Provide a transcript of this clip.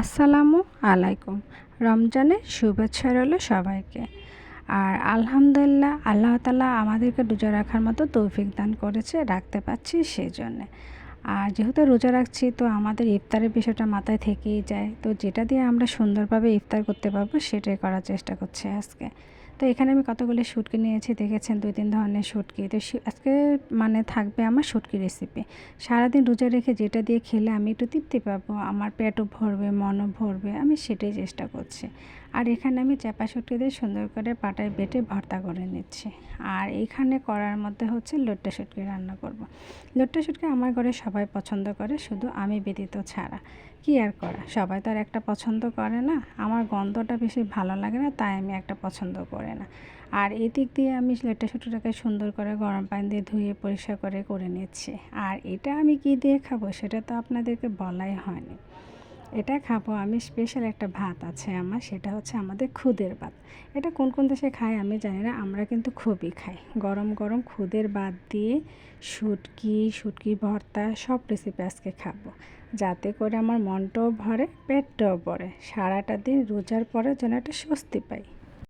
আসসালামু আলাইকুম। রমজানের শুভেচ্ছা রইল সবাইকে। আর আলহামদুলিল্লাহ, আল্লাহ তালা আমাদেরকে রোজা রাখার মতো তৌফিক দান করেছে, রাখতে পারছি সেই জন্যে আর যেহেতু রোজা রাখছি, তো আমাদের ইফতারের বিষয়টা মাথায় থেকেই যায়। তো যেটা দিয়ে আমরা সুন্দরভাবে ইফতার করতে পারব, সেটাই করার চেষ্টা করছি আজকে। তো এখানে আমি কতগুলি শুটকি নিয়েছি, দেখেছেন দুই তিন ধরনের শুটকি। তো আজকে মানে থাকবে আমার শুটকি রেসিপি সারাদিন রোজা রেখে যেটা দিয়ে খেলে আমি একটু তৃপ্তি পাবো, আমার পেটও ভরবে, মনও ভরবে, আমি সেটাই চেষ্টা করছি। আর এখানে আমি চাপা শুটকি দিয়ে সুন্দর করে পাটায় বেটে ভর্তা করে নিচ্ছি। আর এখানে করার মধ্যে হচ্ছে লোট্টা শুটকি রান্না করব। লোট্টা শুটকি আমার ঘরে সবাই পছন্দ করে, শুধু আমি ব্যতীত ছাড়া। কি আর করা? সবাই তো আর একটা পছন্দ করে না। আমার গন্ধটা বেশি ভালো লাগে না, তাই আমি একটা পছন্দ করে না। আর এই দিক দিয়ে আমি লেট্টা শুটুটাকে সুন্দর করে গরম পানি দিয়ে ধুয়ে পরিষ্কার করে করে নিচ্ছি। আর এটা আমি কি দিয়ে খাব সেটা তো আপনাদেরকে বলাই হয়নি। এটা খাব আমি স্পেশাল একটা ভাত আছে আমার, সেটা হচ্ছে আমাদের খুদের ভাত। এটা কোন কোন দেশে খায় আমি জানি না, আমরা কিন্তু খুবই খাই। গরম গরম খুদের ভাত দিয়ে শুটকি শুটকি ভর্তা সব রেসিপি আজকে খাব। যাতে করে আমার মনটাও ভরে, পেটটাও ভরে। সারাটা দিন রোজার পরে যেন একটা স্বস্তি পাই।